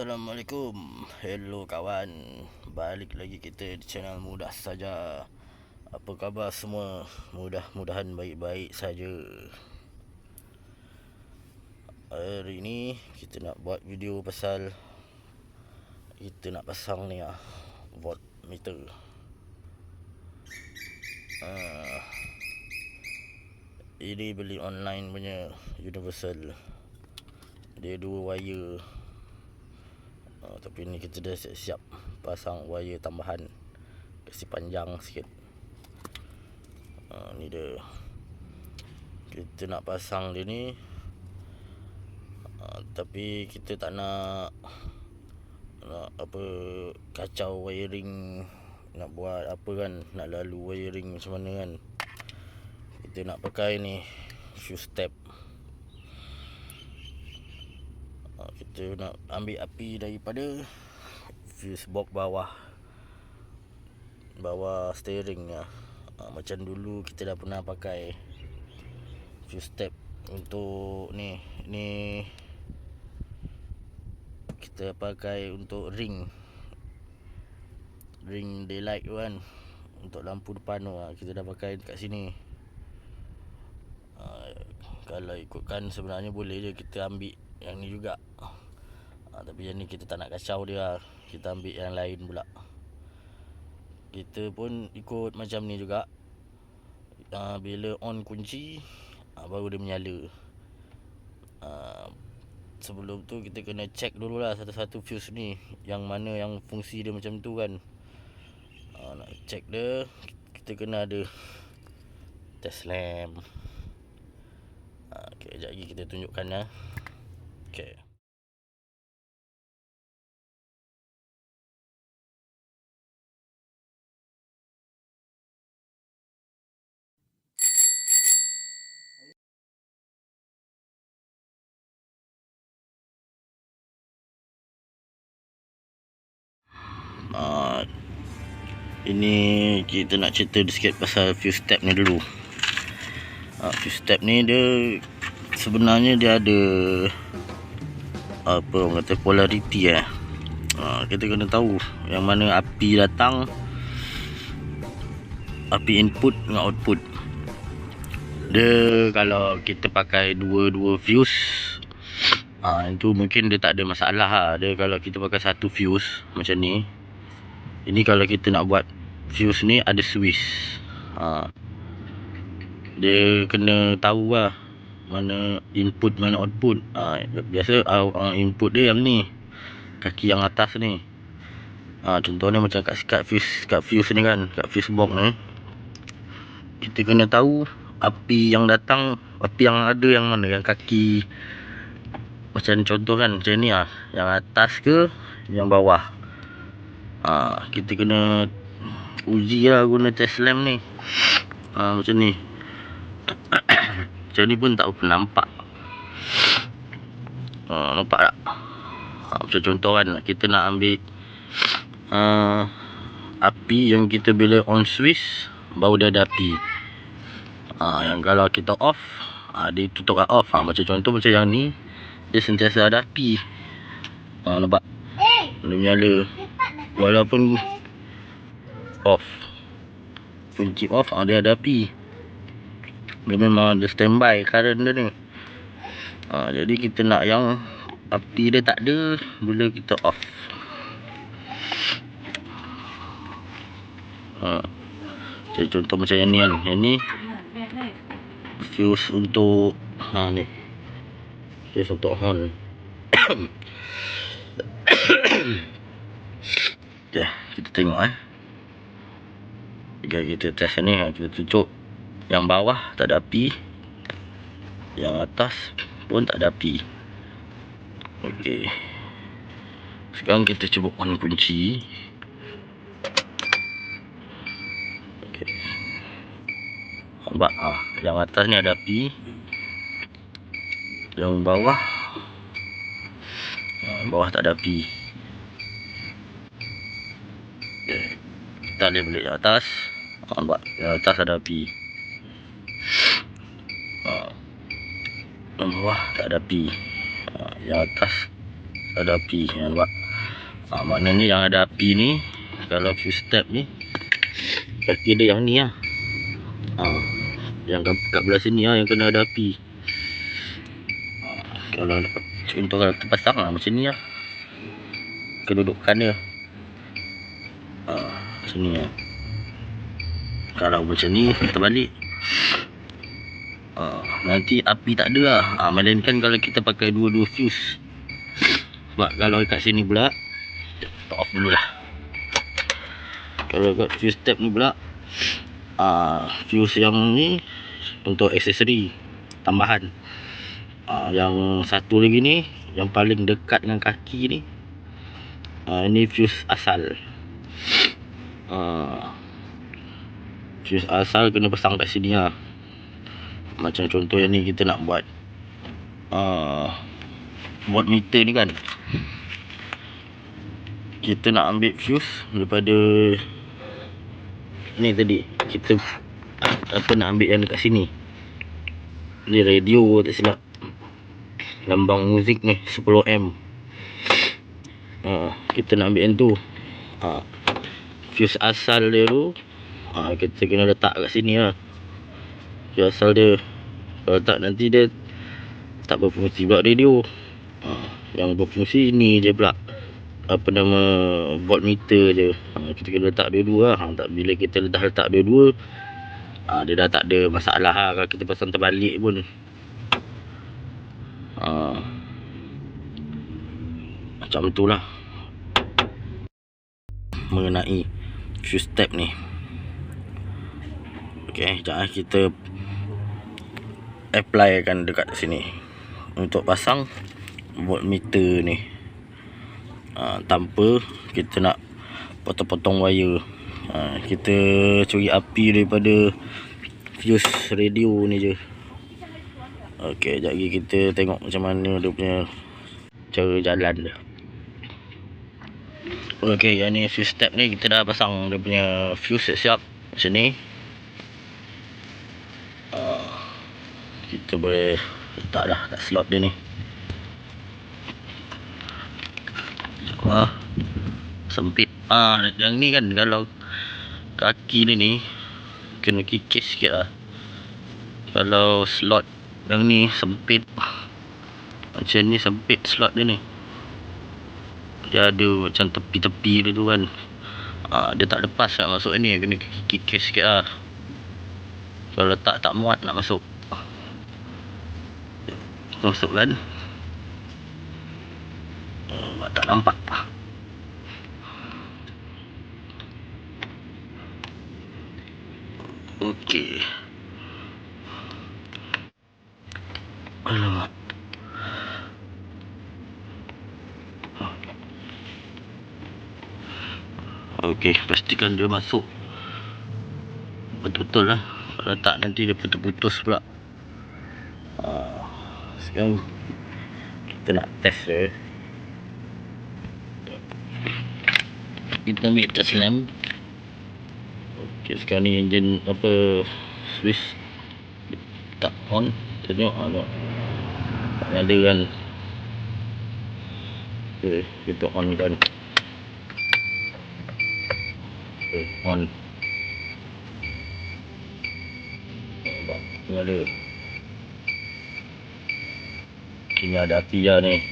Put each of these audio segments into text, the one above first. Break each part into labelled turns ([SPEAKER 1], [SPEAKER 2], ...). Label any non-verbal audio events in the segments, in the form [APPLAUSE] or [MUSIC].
[SPEAKER 1] Assalamualaikum. Hello kawan. Balik lagi kita di channel Mudah Saja. Apa khabar semua? Mudah-mudahan baik-baik saja. Hari ni kita nak buat video pasal Kita nak pasang ni ah Volt meter uh, Ini beli online punya Universal. Dia dua wire Uh, tapi ni kita dah siap-siap pasang wire tambahan kasi panjang sikit. Uh, ni dia. Kita nak pasang dia ni. Uh, tapi kita tak nak nak apa kacau wiring nak buat apa kan nak lalu wiring macam mana kan kita nak pakai ni fuse step Ha, kita nak ambil api daripada fuse box bawah. Bawah steering ya. Ha, macam dulu kita dah pernah pakai fuse step untuk ni ni kita pakai untuk ring. Ring daylight tu kan untuk lampu depan tu. Ha, kita dah pakai dekat sini. Ha, kalau ikutkan sebenarnya boleh je kita ambil yang ni juga ha, tapi yang ni kita tak nak kacau dia kita ambil yang lain pula. Kita pun ikut macam ni juga. Ha, bila on kunci ha, baru dia menyala. Ha, sebelum tu kita kena check dulu lah satu-satu fuse ni. Yang mana yang fungsi dia macam tu kan. Ha, nak check dia kita kena ada test lamp. Ha, ok sekejap lagi kita tunjukkan ya Okay. Uh, ini kita nak cerita sikit pasal fuse step ni dulu. Uh, fuse step ni dia sebenarnya dia ada apa orang kata polariti eh. Ha, kita kena tahu yang mana api datang api input dengan output. Dia kalau kita pakai dua-dua fuse ha, itu mungkin dia tak ada masalah lah. Dia kalau kita pakai satu fuse macam ni. Ini kalau kita nak buat fuse ni ada switch. Ha, dia kena tahu lah mana input mana output. Ha, biasa uh, input dia yang ni kaki yang atas ni. Ha, contohnya macam kat kat fuse kat fuse ni kan kat fuse box ni. Kita kena tahu api yang datang api yang ada yang mana yang kaki. Macam contoh kan macam ni ah yang atas ke yang bawah ha, kita kena uji lah guna test lamp ni. Ha, macam ni. [COUGHS] Macam ni pun tak pernah nampak. Uh, nampak tak? Uh, macam contoh kan kita nak ambil uh, api yang kita bila on switch baru dia ada api. Uh, yang kalau kita off uh, dia tutup kat off. Uh, macam contoh macam yang ni dia sentiasa ada api. Uh, nampak? Dia menyala walaupun off. Kunci off dia ada api dia memang ada standby current dia ni. Ha, jadi kita nak yang api dia tak ada bila kita off. Ha. jadi contoh macam yang ni kan. Yang ni fuse untuk ha ni. Fuse untuk horn [COUGHS] [COUGHS] [COUGHS] okay, kita tengok eh. Jika kita test ni kita tunjuk yang bawah tak ada api. Yang atas pun tak ada api. Ok sekarang kita cuba on kunci. Ok nampak? Ah, yang atas ni ada api. Yang bawah ah, bawah tak ada api boleh balik yang atas nampak yang atas ada api. Yang bawah tak ada api. Ha, yang atas ada api ha, nampak ha, maknanya yang ada api ni kalau fuse step ni kaki dia yang ni lah. Ha, yang kat, belah sini lah yang kena ada api. Ha, kalau contoh kalau terpasang lah macam ni lah. Kedudukan dia. ha, macam ni lah kalau macam ni terbalik. Ha, nanti api tak ada lah. Ha, melainkan kalau kita pakai dua-dua fuse. Sebab kalau kat sini pula Kita off dulu lah. Kalau kat fuse step ni pula uh, Fuse yang ni Untuk aksesori Tambahan. Uh, Yang satu lagi ni Yang paling dekat dengan kaki ni uh, Ini fuse asal uh, Fuse asal kena pasang kat sini lah. Macam contoh yang ni kita nak buat uh, Voltmeter ni kan. Kita nak ambil fuse daripada ni tadi. Kita apa nak ambil yang dekat sini? Ni radio tak silap. Lambang muzik ni 10M ha, kita nak ambil yang tu. Ha, fuse asal dia tu ha, kita kena letak kat sini lah. Fuse asal dia kalau tak nanti dia tak berfungsi pula radio. Ha, yang berfungsi ni je pula. Apa nama voltmeter je. Ha, kita kena letak dua-dua lah. ha, bila kita dah letak dua-dua ha, dia dah tak ada masalah lah. Kalau kita pasang terbalik pun. Ha, macam tu lah. Mengenai fuse step ni. Ok sekejap eh, kita apply kan dekat sini. Untuk pasang voltmeter ni. Ha, tanpa kita nak potong-potong wire. Ha, kita curi api daripada fuse radio ni je. Ok sekejap lagi kita tengok macam mana dia punya cara jalan dia ok yang ni fuse step ni kita dah pasang dia punya fuse siap-siap macam ni uh, kita boleh letak dah kat slot dia ni Wah. Sempit. Ah, yang ni kan kalau kaki ni ni kena kikis sikit lah. Kalau slot yang ni sempit. Macam ni sempit slot dia ni. Dia ada macam tepi-tepi dia tu kan. Ah, dia tak lepas nak masuk ni. Kena kikis sikit lah. Kalau letak tak muat nak masuk. Masuk kan. Oh, tak nampak. Okey. Alamak. Okey, pastikan dia masuk. Betul-betul lah. Kalau tak nanti dia putus-putus pula. Uh, sekarang kita nak test dia. Kita ambil test lamp. Okay, sekarang ni enjin apa switch tak on tengok ada tak nyala kan okay, kita on kan okay, on. Nyala ini ada. Api lah ni.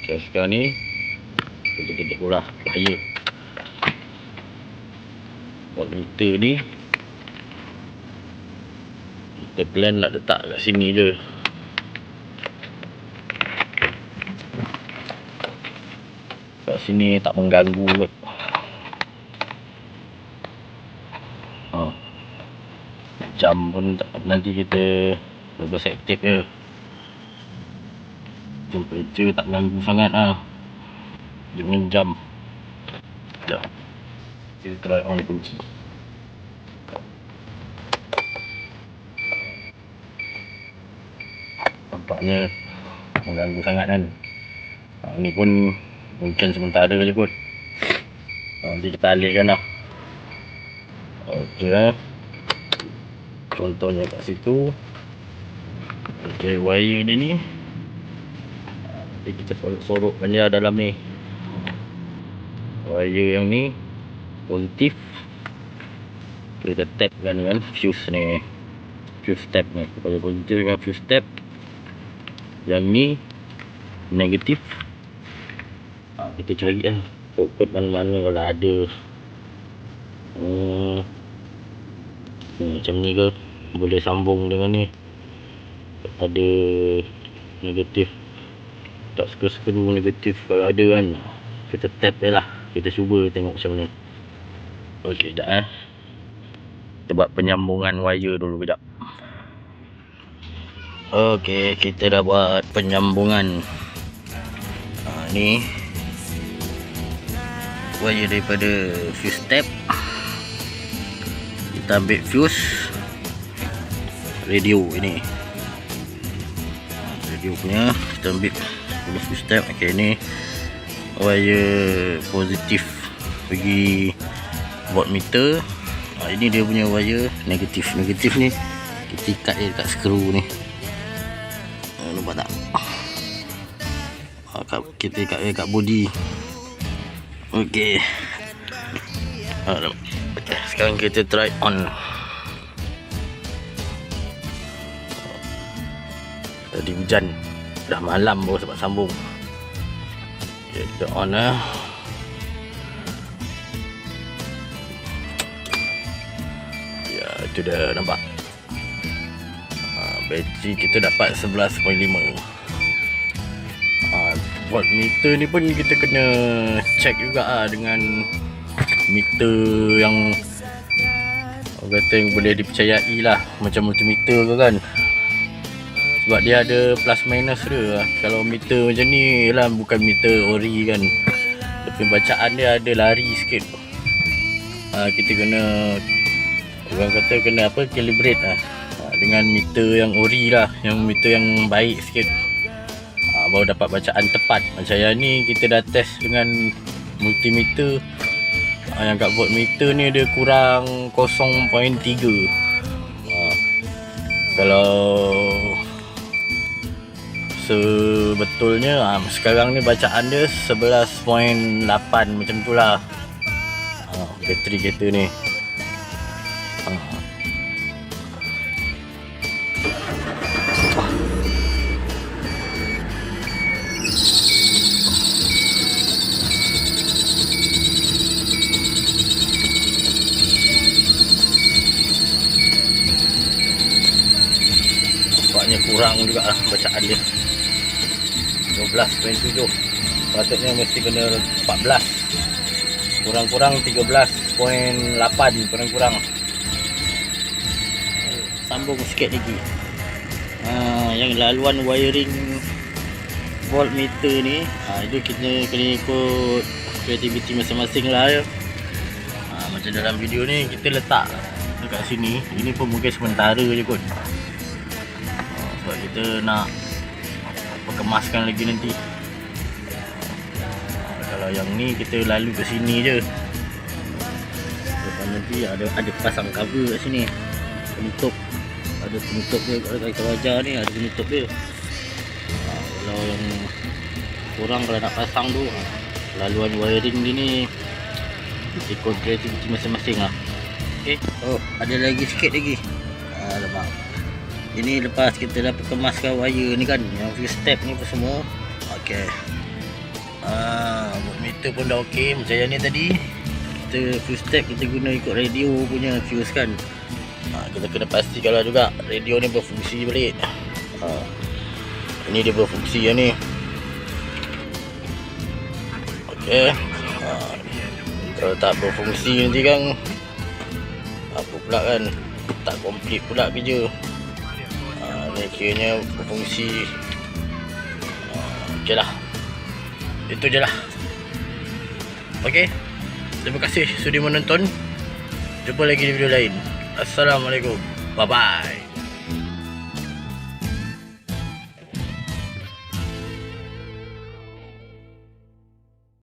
[SPEAKER 1] Okay, sekarang ni kita tutup pula bahaya. Voltmeter ni kita plan nak letak kat sini je. Kat sini tak mengganggu kot oh. Jam pun tak, nanti kita lepas aktif je temperature tak ganggu sangat lah. Dengan jam. Sekejap kita try on kunci. Nampaknya mengganggu sangat kan. Ha, ni pun mungkin sementara je kot. Ha, nanti kita alihkan lah. Ok eh. Contohnya kat situ ok wire dia ni Jadi kita sorok-sorokkan dia dalam ni. Wire yang ni positif. Kita tap kan kan fuse ni. Fuse tap ni. Kalau positif dengan fuse tap. Yang ni negatif. Ha, kita cari lah. Kod-kod mana-mana kalau ada. Hmm. Hmm, macam ni ke boleh sambung dengan ni. Ada negatif. Tak skru-skru negatif. Kalau ada kan kita tap je lah. Kita cuba tengok macam ni ok sekejap eh. Kita buat penyambungan wire dulu sekejap ok kita dah buat penyambungan. Ha, ni. Wire daripada fuse tap. Kita ambil fuse radio ini. Radio punya kita ambil dulu fuse tab ok ni wire positif bagi voltmeter ha, ini dia punya wire negatif. Negatif ni kita ikat dia dekat skru ni. Ha, nampak tak? Ha, kita ikat dia dekat body. Ok ha, sekarang kita try on dah malam baru sebab sambung. Okay, on lah ya itu dah nampak? Ha, bateri kita dapat 11.5 ha, voltmeter ni pun kita kena check juga lah dengan meter yang orang kata yang boleh dipercayai lah. Macam multimeter ke kan sebab dia ada plus minus dia. Kalau meter macam ni lah bukan meter ori kan. Tapi bacaan dia ada lari sikit. Ha, kita kena orang kata kena apa calibrate lah. Ha, dengan meter yang ori lah yang meter yang baik sikit. Ha, baru dapat bacaan tepat. Macam yang ni kita dah test dengan multimeter. Ha, yang kat voltmeter ni dia kurang 0.3 ha, kalau sebetulnya ha, sekarang ni bacaan dia 11.8 macam tu lah. Ha, bateri kereta ni. Ha. Kurang juga lah bacaan dia 12.7 patutnya mesti kena 14 kurang-kurang 13.8 kurang-kurang. Sambung sikit lagi. Ha, yang laluan wiring voltmeter ni ha, itu kita kena ikut kreativiti masing-masing lah ya. ha, macam dalam video ni kita letak dekat sini. Ini pun mungkin sementara je kot. Ha, sebab kita nak kemaskan lagi nanti. Kalau yang ni kita lalu ke sini je. Depan nanti ada ada pasang cover kat sini. Penutup. Ada penutup dia kalau kita wajah ni ada penutup dia. Ha, kalau yang kurang kalau nak pasang tu ha, laluan wiring ni ni ikut kreativiti masing-masing lah. Ok oh ada lagi sikit lagi? Ha, lepas ini lepas kita dah kemaskan wire ni kan yang fuse step ni pun semua. Ok. Ah, meter pun dah ok macam yang ni tadi. Kita fuse step kita guna ikut radio punya fuse kan. Ah, kita kena pastikan lah juga radio ni berfungsi balik. Ah, ini dia berfungsi yang ni. Ok. Ah, kalau tak berfungsi nanti kan apa pula kan tak komplit pula kerja ni kiranya berfungsi uh, lah. Itu je lah. Ok terima kasih sudi menonton. Jumpa lagi di video lain. Assalamualaikum. Bye bye